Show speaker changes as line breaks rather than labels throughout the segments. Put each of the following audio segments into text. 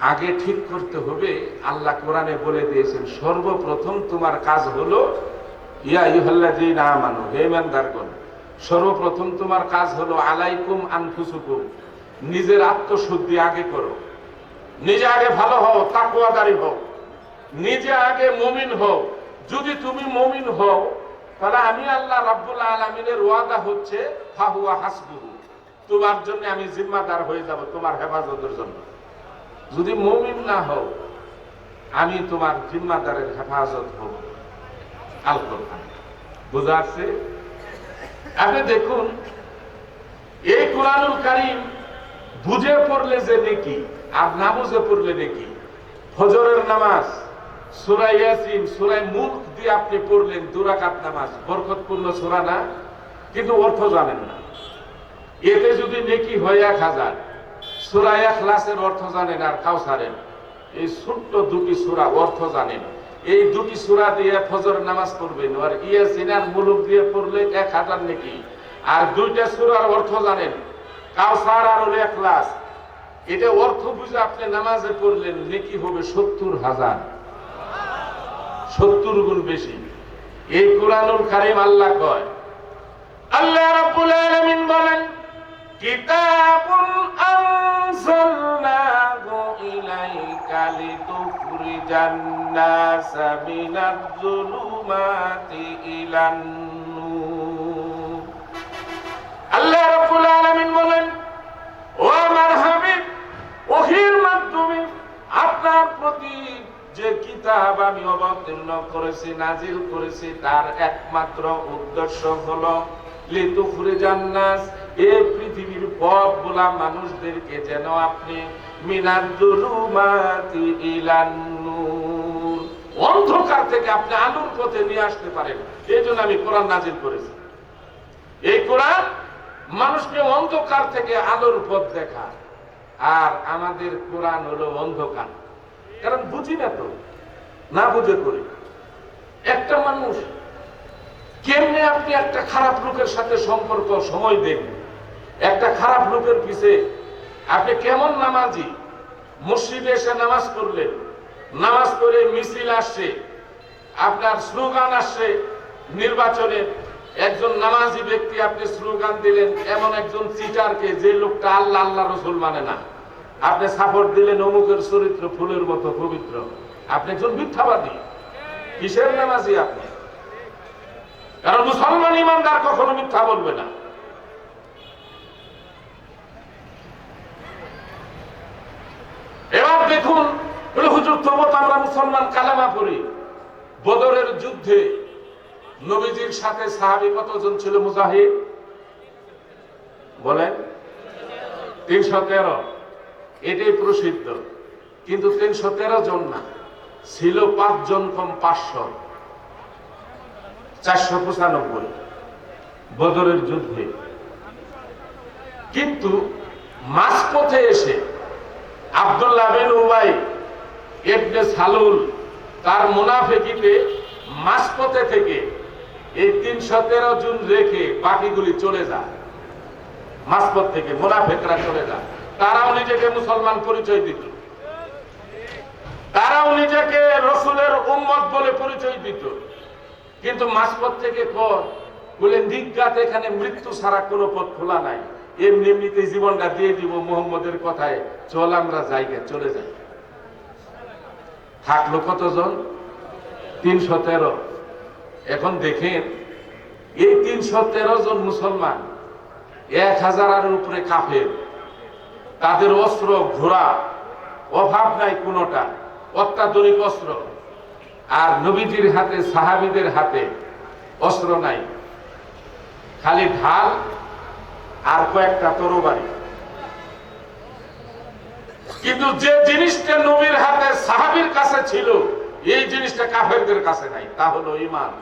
আগে ঠিক করতে হবে, আল্লাহ কোরআনে বলে দিয়েছেন, সর্বপ্রথম তোমার কাজ হলো, ইয়া ইহল্লাজি না মানো হে ইমানদারগণ, সর্বপ্রথম তোমার কাজ হলো, আলাইকুম আনফুসুকুম, নিজের আত্মশুদ্ধি আগে করো। নিজে আগে ভালো হও তাকুয়াদারি হও। নিজে আগে মমিন হও। যদি তুমি মমিন হও, তাহলে আমি আল্লাহ রাব্বুল আলমিনের ওয়াদা হচ্ছে, ফাহুয়া হাসবুহু, তোমার জন্য আমি জিম্মাদার হয়ে যাব, তোমার হেফাজতের জন্য। যদি মমিন না হও, আমি তোমার জিম্মাদারের হেফাজত হব। আল কোরআন। আছে? আপনি দেখুন, এই কোরআনুল কারিম বুঝে পড়লে যে নেকি আর না বুঝে পড়লে নেকি? ফজরের নামাজ সুরাই ইয়াসিন সুরাই মুখ দিয়ে আপনি পড়লেন দুরাকাত নামাজ। বরকতপূর্ণ সুরা না? কিন্তু অর্থ জানেন না। এতে যদি নেকি হয় এক হাজার সুরা এখলাসের অর্থ জানেন আর কাউসারেন এই ছোট্ট দুটি সুরা অর্থ জানেন। এই দুটি সুরা দিয়ে ফজর নামাজ পড়বেন, আর ইয়াসিন আর মুলুক দিয়ে পড়লে এক হাজার নেকি। আর দুইটা সুরার অর্থ জানেন, কাউসার আর হলো এখলাস। এটা অর্থ বুঝে আপনি নামাজে পড়লেন, নেকি হবে সত্তর হাজার। সত্তর গুণ বেশি। এই কোরআনুল কারিম আল্লাহ কয়, আল্লাহ রাব্বুল আলামিন বলেন, কিতাবুন আনজালনাহু নাসা যুলুমাতি ইলান আল্লাহ রাব্বুল আলামিন বলেন, ও আমার হাবিব ওহির মাধ্যমে আপনার প্রতি যে কিতাব আমি অবতীর্ণ করেছি নাজিল করেছি, তার একমাত্র উদ্দেশ্য হলো লিতুখরে জান্নাস এই পৃথিবীর পথ বলা মানুষদেরকে যেন আপনি অন্ধকার থেকে আপনি আলোর পথে নিয়ে আসতে পারেন। এই জন্য আমি কোরআন নাজিল করেছি। এই কোরআন মানুষকে অন্ধকার থেকে আলোর পথ দেখা আর আমাদের কোরআন হলো অন্ধকার। কারণ বুঝি না তো? না বুঝে করি। একটা মানুষ কেমনে আপনি একটা খারাপ লোকের সাথে সম্পর্ক, সময় দেন একটা খারাপ লোকের পিছে আপনি কেমন নামাজি? মসজিদে এসে নামাজ পড়লেন। নামাজ পড়ে মিছিল আসছে। আপনার স্লোগান আসছে নির্বাচনে। একজন নামাজি ব্যক্তি আপনি স্লোগান দিলেন, এমন একজন চিটারকে যে লোকটা আল্লাহ আল্লাহ রসুল মানে না। আপনি সাপোর্ট দিলেন অমুকের চরিত্র ফুলের মতো পবিত্র। আপনি একজন মিথ্যাবাদী। কিসের নামাজি আপনি? কারণ মুসলমান ইমানদার কখনো মিথ্যা বলবে না এবার দেখুন বলে হুজুর তবু আমরা মুসলমান কালামা পড়ি। বদরের যুদ্ধে নবীজির সাথে সাহাবি কতজন ছিল মুজাহিদ? বলেন। তিনশো তেরো। এটাই প্রসিদ্ধ। কিন্তু তিনশো তেরো জন না, ছিল পাঁচজন কম পাঁচশো। চারশো পঁচানব্বই। বদরের যুদ্ধে। কিন্তু মাঝপথে এসে আব্দুল্লাহ বিন উবাই এবনে সালুল, তার মুনাফেকিতে মাঝপথে থেকে এই তিনশো তেরো জন রেখে বাকিগুলি চলে যায়। মাঝপথ থেকে মুনাফেকরা চলে যায়। তারাও নিজেকে মুসলমান পরিচয় দিত। তারাও নিজেকে রসুলের উম্মত বলে পরিচয় দিত। কিন্তু মাঝপথ থেকে পর বলে নিজ্ঞাত এখানে মৃত্যু ছাড়া কোনো পথ খোলা নাই। এমনি এমনিতে জীবনটা দিয়ে দিব মোহাম্মদের কথায়, চল আমরা জায়গায় চলে যাই। থাকল কতজন? তিনশো তেরো। এখন দেখেন, এই তিনশো তেরো জন মুসলমান এক হাজারের উপরে কাফের। তাদের অস্ত্র ঘোড়া, অভাব নাই কোনোটা, অত্যাধুনিক অস্ত্র। আর নবীজির হাতে, সাহাবিদের হাতে অস্ত্র নাই। খালি ঢাল আর কয়েকটা তরবারি। কিন্তু যে জিনিসটা নবীর হাতে সাহাবির কাছে ছিল, এই জিনিসটা কাফেরদের কাছে নাই, তা হলো ইমান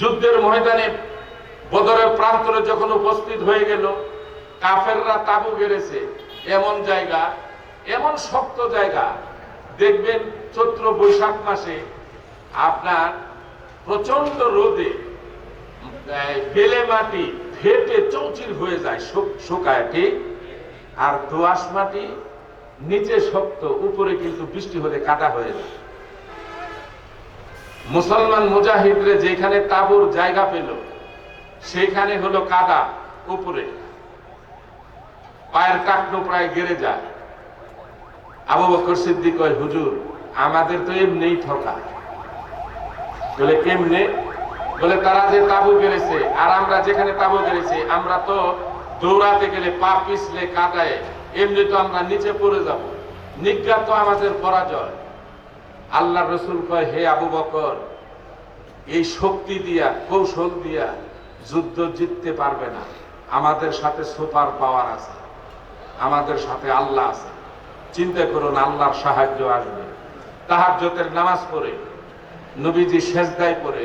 যুদ্ধের ময়দানে বদরের প্রান্তরে যখন উপস্থিত হয়ে গেল, কাফেররা তাবু গেড়েছে। এমন জায়গা, এমন শক্ত জায়গা। দেখবেন চৈত্র বৈশাখ মাসে আপনার প্রচণ্ড রোদে বেলে মাটি ফেটে চৌচির হয়ে যায় শু- শুকায় ঠিক আর দোয়াশ মাটি নিচে শক্ত, উপরে কিন্তু বৃষ্টি হলে কাদা হয়ে যায়। মুসলমান মুজাহিদরে যেখানে তাবুর জায়গা পেল, সেখানে হলো কাদা, উপরে। পায়ের টাকনো প্রায় গেড়ে যায়। আবু বকর সিদ্দিক হুজুর, আমাদের তো এমনিই ঠকা। বলে কেমনে বলে তারা যে তাবু গেড়েছে আর আমরা যেখানে তাবু গেড়েছি আমরা তো দৌড়াতে গেলে পা পিছলে কাদায়, এমনি তো আমরা নিচে পড়ে যাব। নিজ্ঞা তো আমাদের পরাজয়। আল্লাহ রসুল কয়, হে আবু বকর, এই শক্তি দিয়া, কৌশল দিয়া যুদ্ধ জিততে পারবে না। আমাদের সাথে সুপার পাওয়ার আছে। আমাদের সাথে আল্লাহ আছে। চিন্তা করুন আল্লাহর সাহায্য আসবে। তাহার নামাজ পড়ে, নবীজি সেজদায় পড়ে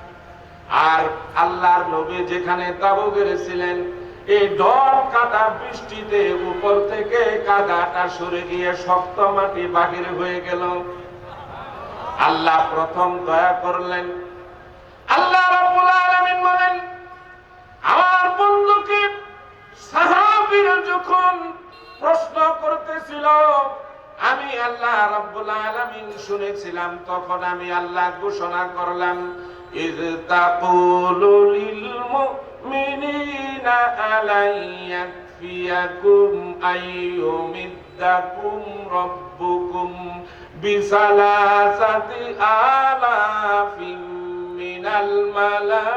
আর আল্লাহর নবী যেখানে তাবু গেড়েছিলেন এই ডর কাটা বৃষ্টিতে উপর থেকে কাদাটা সরে গিয়ে শক্ত মাটি বাহির হয়ে গেল। আল্লাহ প্রথম দয়া করলেন। আল্লাহ রাব্বুল আলামিন বলেন, আমার বন্ধুকে সাহাবীরা যখন প্রশ্ন করতেছিল, আমি আল্লাহ রাব্বুল আলামিন শুনেছিলাম, তখন আমি আল্লাহ ঘোষণা করলাম إذ تقول للمؤمنين ألن يكفيكم أن يمدكم ربكم بثلاثة آلاف من الملائكة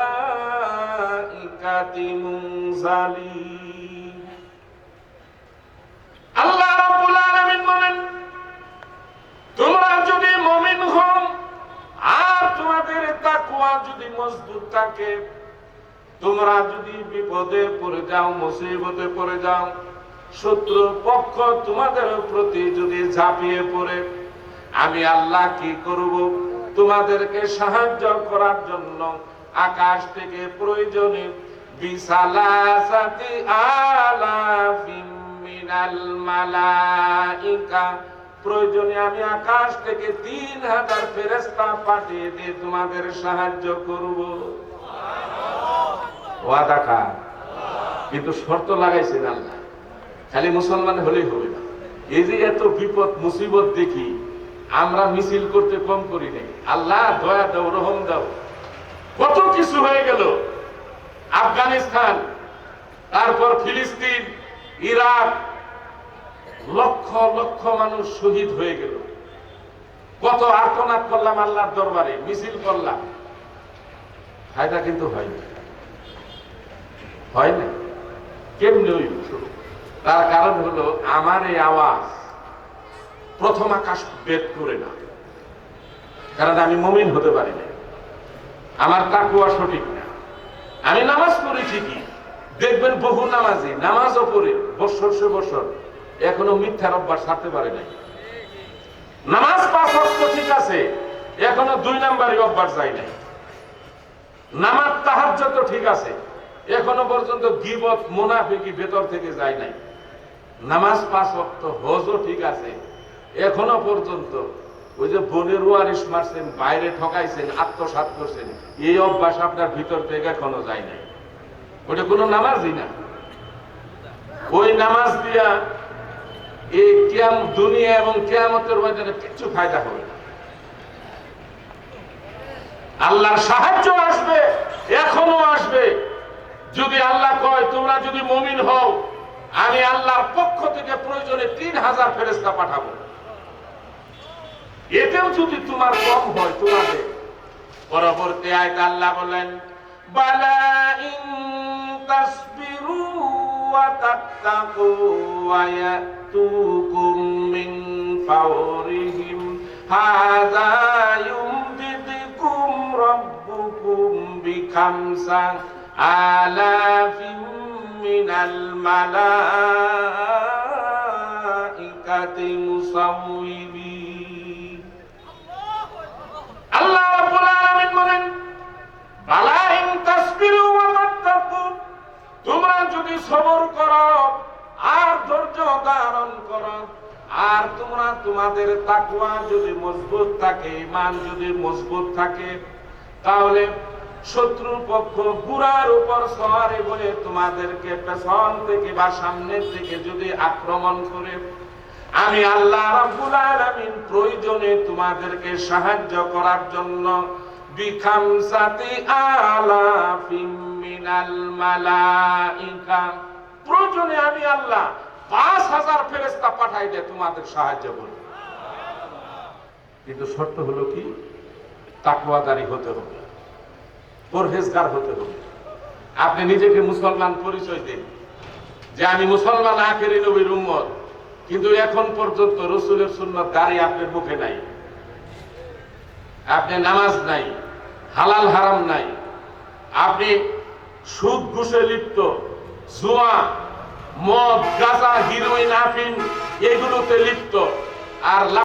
منزلين. থাকে তোমরা যদি বিপদে পড়ে যাও, মুসিবতে পড়ে যাও শত্রু পক্ষ তোমাদের প্রতি যদি ঝাঁপিয়ে পড়ে, আমি আল্লাহ কি করব? তোমাদেরকে সাহায্য করার জন্য আকাশ থেকে প্রয়োজনে বিসালাসাতি আলাফিম মালাইকা, প্রয়োজনে আমি আকাশ থেকে তিন হাজার ফেরেস্তা পাঠিয়ে দিয়ে তোমাদের সাহায্য করব। ওয়াদা খান কিন্তু শর্ত লাগাইছেন আল্লাহ। খালি মুসলমান হলেই হবে না। এই যে এত বিপদ, মুসিবত দেখি, আমরা মিছিল করতে কম করি নাই। আল্লাহ, দয়া দাও, রহম দাও। কত কিছু হয়ে গেল। আফগানিস্তান, তারপর ফিলিস্তিন, ইরাক, লক্ষ লক্ষ মানুষ শহীদ হয়ে গেল। কত আর্তনাদ করলাম আল্লাহর দরবারে, মিছিল করলাম। ফায়দা কিন্তু হয়নি হয় না কেমনি ওই তার কারণ হলো আমার এই আওয়াজ প্রথম আকাশ বেদ করে না। কারণ আমি মমিন হতে পারি না আমার তাকুয়া সঠিক না। আমি নামাজ পড়ি ঠিকই। দেখবেন বহু নামাজি নামাজও পড়ে বছর সে বছর এখনও মিথ্যার অভ্যাস ছাড়তে পারে নাই। নামাজ পাঁচ অক্ট ঠিক আছে, এখনও দুই নাম্বারই অভ্যাস যায় নাই। নামাজ তাহার ঠিক আছে এখনও পর্যন্ত গিবত মুনাফিকি ভেতর থেকে যায় নাই। নামাজ পাঁচ অক্ট হজও ঠিক আছে। এখনও পর্যন্ত ওই যে বনের ওয়ারিস মারছেন, বাইরে ঠকাইছেন আত্মসাত করছেন, এই অভ্যাস আপনার ভিতর থেকে এখনও যায় নাই। ওটা কোনো নামাজই না। ওই নামাজ দিয়া এই কিয়াম দুনিয়া এবং কিয়ামতের ময়দানে কিচ্ছু ফায়দা হবে আল্লাহর সাহায্য আসবে, এখনও আসবে। যদি আল্লাহ কয়, তোমরা যদি মমিন হও, আমি আল্লাহর পক্ষ থেকে প্রয়োজনে তিন হাজার ফেরেস্তা পাঠাবো। এতেও যদি তোমার কম হয়, তোমাদের। পরবর্তী আয়ত আল্লাহ বলেন বালা বিখামসা আলাফিন মিনাল মালাইকাতি মুসাউমিন আল্লাহ রাব্বুল আলামিন বলেন, বালা ইন তাসবিরু ওয়া তোমরা যদি সবর করো আর ধৈর্য ধারণ করো, আর তোমরা তোমাদের তাকওয়া যদি মজবুত থাকে, ঈমান যদি মজবুত থাকে, তাহলে শত্রুর পক্ষ বুড়ার উপর সওয়ারি বলে তোমাদেরকে পেছন থেকে বা সামনের থেকে যদি আক্রমণ করে, আমি আল্লাহ রাব্বুল আলামিন প্রয়োজনে তোমাদেরকে সাহায্য করার জন্য বিখামসাতি আলাফিম মিনাল মালাইকা, প্রয়োজনে আমি আল্লাহ পাঁচ হাজার ফেরেস্তা পাঠাই দে তোমাদের সাহায্য করব কিন্তু শর্ত হলো কি? তাকওয়াদারি হতে হবে। পরহেজগার হতে হবে। আপনি নিজেকে মুসলমান পরিচয় দিন। যে আমি মুসলমান আখেরি নবীর উম্মত, কিন্তু এখন পর্যন্ত রসুলের সুন্নত দাঁড়িয়ে আপনার মুখে নাই। আপনি নামাজ নাই, হালাল হারাম নাই। আপনি সুদ ঘুষে লিপ্ত, জুয়া, মদ, গাঁজা, হিরোইন আফিন এগুলোতে লিপ্ত। আর